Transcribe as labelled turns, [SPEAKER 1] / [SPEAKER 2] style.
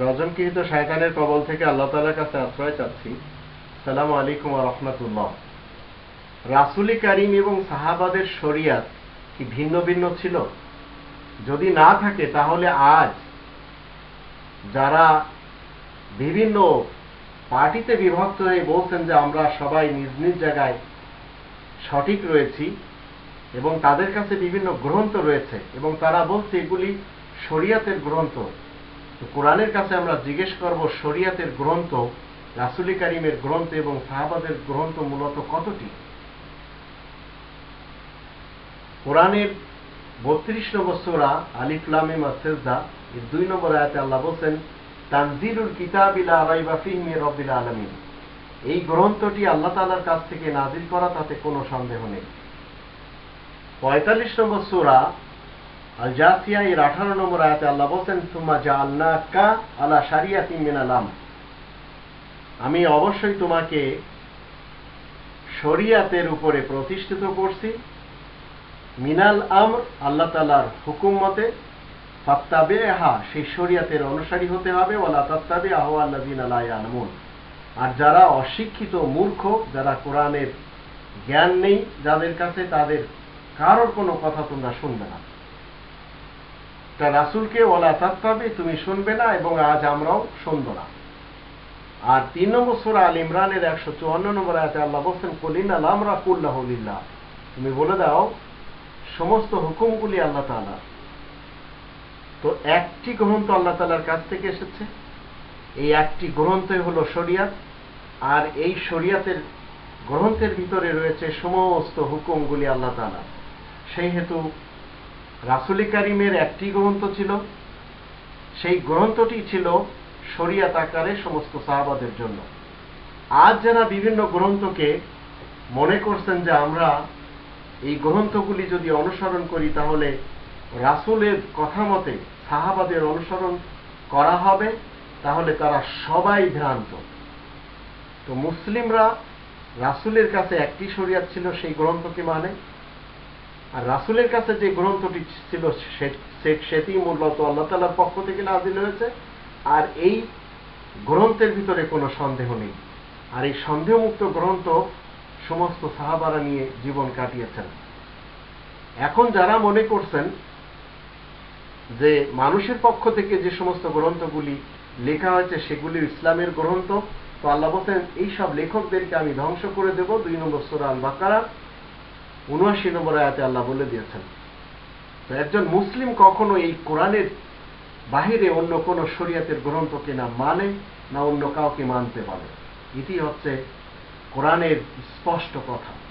[SPEAKER 1] রজনকৃত শয়তানের কবল থেকে আল্লাহ তালার কাছে আশ্রয় চাচ্ছি। সালাম আলাইকুম রহমতুল্লাহ। রাসুলি কারিম এবং সাহাবাদের শরিয়াত কি ভিন্ন ভিন্ন ছিল? যদি না থাকে, তাহলে আজ যারা বিভিন্ন পার্টিতে বিভক্ত হয়ে বলছেন যে আমরা সবাই নিজ নিজ জায়গায় সঠিক রয়েছি এবং তাদের কাছে বিভিন্ন গ্রন্থ রয়েছে এবং তারা বলছে এগুলি শরিয়াতের গ্রন্থ। তো কোরআনের কাছে আমরা জিজ্ঞেস করব, শরিয়াতের গ্রন্থ, রাসুলি কারিমের গ্রন্থ এবং সাহাবাদের গ্রন্থ মূলত কতটি? কোরআনের বত্রিশ নম্বর সোরা আলিফলামে মাসেজদা এর দুই নম্বর আয়াতে আল্লাহ বলছেন, তানজিলুল কিতাবিলা ফিহমি রব্বিল আলমিন। এই গ্রন্থটি আল্লাহ তালার কাছ থেকে নাজিল করা, তাতে কোনো সন্দেহ নেই। পঁয়তাল্লিশ নম্বর সোরা আল জাসিয়া এর আঠারো নম্বর আয়াতে আল্লাহ বলছেন তুমা জা আল্লাহকা আলা সারিয়াতি মিনালাম আমি। অবশ্যই তোমাকে শরিয়াতের উপরে প্রতিষ্ঠিত করছি। মিনাল আমর, আল্লাহ তালার হুকুম মতে ফাত্তাবে হা সেই শরিয়াতের অনুসারী হতে হবে ওলা তাত্তাবে আহ আল্লাদিন আলাই আলমুন আর যারা অশিক্ষিত মূর্খ, যারা কোরআনের জ্ঞান নেই, যাদের কাছে তাদের কারোর কোনো কথা তোমরা শুনবে না। তা রাসুলকে ওলা তাত্তাবে তুমি শুনবে না এবং আজ আমরাও শুনব না। আর তিন নম্বর সুরা আল ইমরানের একশো চুয়ান্ন নম্বর আয়াতে আল্লাহ বলছেন কলিন আলামরা কুল্লাহলিল্লাহ তুমি বলে দাও, সমস্ত হুকুমগুলি আল্লাহ তালা তো একটি গ্রন্থ আল্লাহ তালার কাছ থেকে এসেছে। এই একটি গ্রন্থই হলো শরিয়াত। আর এই শরিয়াতের গ্রন্থের ভিতরে রয়েছে সমস্ত হুকুমগুলি আল্লাহ তালা সেই হেতু রাসুলি কারিমের একটি গ্রন্থ ছিল। সেই গ্রন্থটি ছিল শরিয়াত আকারে সমস্ত সাহাবাদের জন্য। আজ যারা বিভিন্ন গ্রন্থকে মনে করছেন যে আমরা এই গ্রন্থগুলি যদি অনুসরণ করি, তাহলে রাসুলের কথা মতে সাহাবাদের অনুসরণ করা হবে, তাহলে তারা সবাই ভ্রান্ত। তো মুসলিমরা রাসুলের কাছে একটি শরিয়াত ছিল, সেই গ্রন্থকে মানে আর রাসুলের কাছে যে গ্রন্থটি ছিল সেটি মূলত আল্লাহ তালার পক্ষ থেকে নাজিল হয়েছে। আর এই গ্রন্থের ভিতরে কোনো সন্দেহ নেই। আর এই সন্দেহমুক্ত গ্রন্থ সমস্ত সাহাবারা নিয়ে জীবন কাটিয়েছেন। এখন যারা মনে করছেন যে মানুষের পক্ষ থেকে যে সমস্ত গ্রন্থগুলি লেখা হয়েছে, সেগুলি ইসলামের গ্রন্থ, তো আল্লাহ বলছেন, এইসব লেখকদেরকে আমি ধ্বংস করে দেব। দুই নম্বর সুরা আল বাকারা উনআশি নম্বর আয়াতে আল্লাহ বলে দিয়েছেন, তো একজন মুসলিম কখনো এই কোরআনের বাহিরে অন্য কোনো শরিয়াতের গ্রন্থকে না মানে না অন্য কাউকে মানতে পারে। এটি হচ্ছে কোরআনের স্পষ্ট কথা।